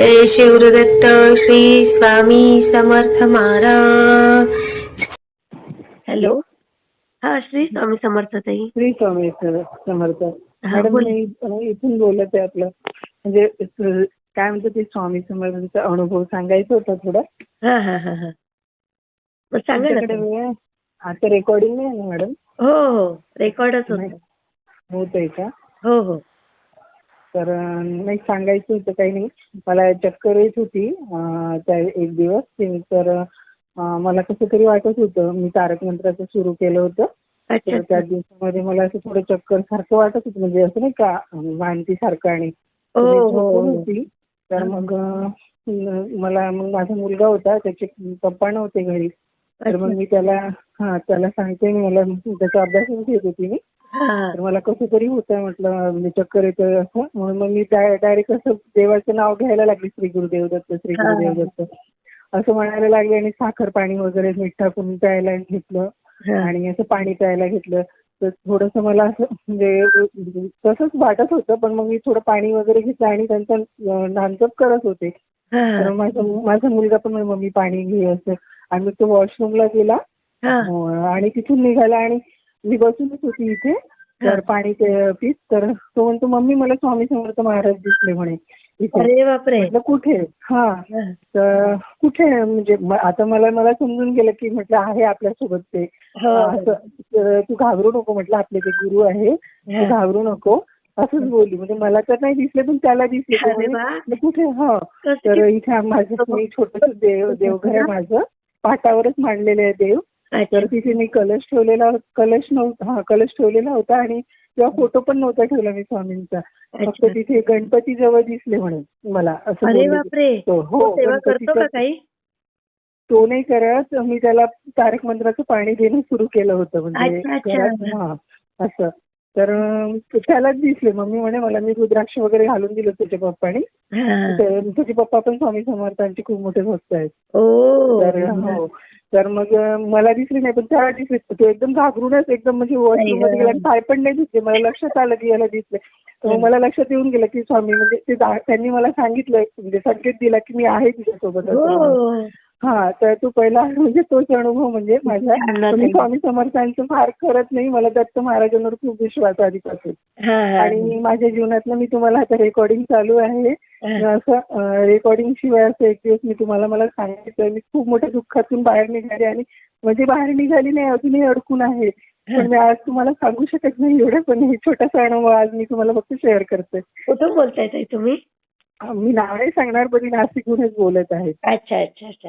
जय Shivdatt Shri Swami Samarth Maharaj. Hello. हा श्री स्वामी समर्थ ताई. श्री स्वामी समर्थ. Madam. मी इथून बोलत आहे आपलं. म्हणजे काय म्हणतो ते स्वामी समर्थांचा अनुभव सांगायचा होता थोडा. हा हा हा हा. सांगा? आता रेकॉर्डिंग नाही ना मॅडम? हो हो. रेकॉर्डच होत. आहे का? हो हो. तर नाही सांगायचं होतं काही नाही. मला चक्कर येत होती त्या एक दिवस. ते तर मला कसं तरी वाटत होतं मी तारक मंत्राचं सुरू केलं होतं. तर त्या दिवसामध्ये मला असं थोडं चक्कर सारखं वाटत होतं. म्हणजे असं नाही का वांती सारखं आणि हो हो हो. होती. तर मग मला मग माझा मुलगा होता त्याचे पप्पा नव्हते घरी. तर मग मी त्याला हा त्याला सांगते मी मला त्याचा अभ्यास घेत होती मी. तर मला कसं तरी होतं म्हटलं म्हणजे चक्कर येतं असं. म्हणून मग मी डायरेक्ट असं देवाचं नाव घ्यायला लागले श्री गुरुदेव दत्त श्री. गुरुदेव दत्त. असं म्हणायला लागले आणि साखर पाणी वगैरे मीठ टाकून प्यायला घेतलं. आणि असं पाणी प्यायला घेतलं. तर थोडस मला असं म्हणजे तसंच वाटत होतं पण मग मी थोडं पाणी वगैरे घेतलं आणि त्यांचा नानजप करत होते. तर. माझा माझा मुलगा पण मम्मी पाणी घे असं. आणि मग तो वॉशरूमला गेला. आणि तिथून निघाला आणि मी बसूनच होती इथे तर पाणी पीत तर तो म्हणतो मम्मी मला स्वामी समर्थ महाराज दिसले म्हणे अरे बापरे. कुठे? हा. हा. तर कुठे? म्हणजे आता मला मला समजून गेलं की म्हटलं आहे आपल्यासोबत ते. हो असं तर तू घाबरू नको म्हटलं आपले ते गुरु आहे तू हा. घाबरू नको. असंच बोलली. म्हणजे मला तर नाही दिसले पण त्याला दिसले कुठे? हा. तर इथे माझं छोटस देव देवघर आहे माझं. पाटावरच मांडलेलं आहे देव. तर तिथे मी कलश ठेवलेला कलश नव्हता हा कलश ठेवलेला होता आणि तेव्हा फोटो पण नव्हता ठेवला मी स्वामींचा. फक्त. तिथे गणपती जवळ दिसले म्हणे मला असं हो तो काही? नाही करत. मी त्याला तारक मंत्राचं पाणी देणं सुरू केलं होतं म्हणजे हा असं. तर त्यालाच दिसले. मम्मी म्हणे मला मी रुद्राक्ष वगैरे घालून दिलं त्याच्या पप्पानी. हा. तर त्याचे पप्पा पण स्वामी समर्थांचे खूप मोठे भक्त आहेत. तर हो. तर मग मला दिसले नाही पण त्याला दिसले. तो एकदम घाबरूनच एकदम म्हणजे वॉशरूममध्ये गेला. पाय पण नाही दिसले. मला लक्षात आलं की याला दिसले. तर मला लक्षात येऊन गेलं की स्वामी म्हणजे ते त्यांनी मला सांगितलं म्हणजे संकेत दिला की मी आहे तुझ्यासोबत. हो तर तो पहिला म्हणजे तोच अनुभव म्हणजे माझा मी. स्वामी समर्थांचं फार करत नाही मला दत्त महाराजांवर खूप विश्वास आहे आधीपासून. आणि माझ्या जीवनातलं मी तुम्हाला आता रेकॉर्डिंग चालू आहे. असं रेकॉर्डिंग शिवाय असं एक दिवस मी तुम्हाला मला सांगितलं मी खूप मोठ्या दुःखातून बाहेर निघाले आणि म्हणजे बाहेर निघाली नाही अजूनही अडकून आहे. पण मी आज तुम्हाला सांगू शकत नाही एवढं पण हे छोटासा अनुभव आज मी तुम्हाला फक्त शेअर करते. कुठून बोलताय तुम्ही? मी नाव नाही सांगणार पण मी नाशिकहूनच बोलत आहे. अच्छा अच्छा अच्छा.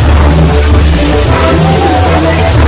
I'm gonna go to the next one.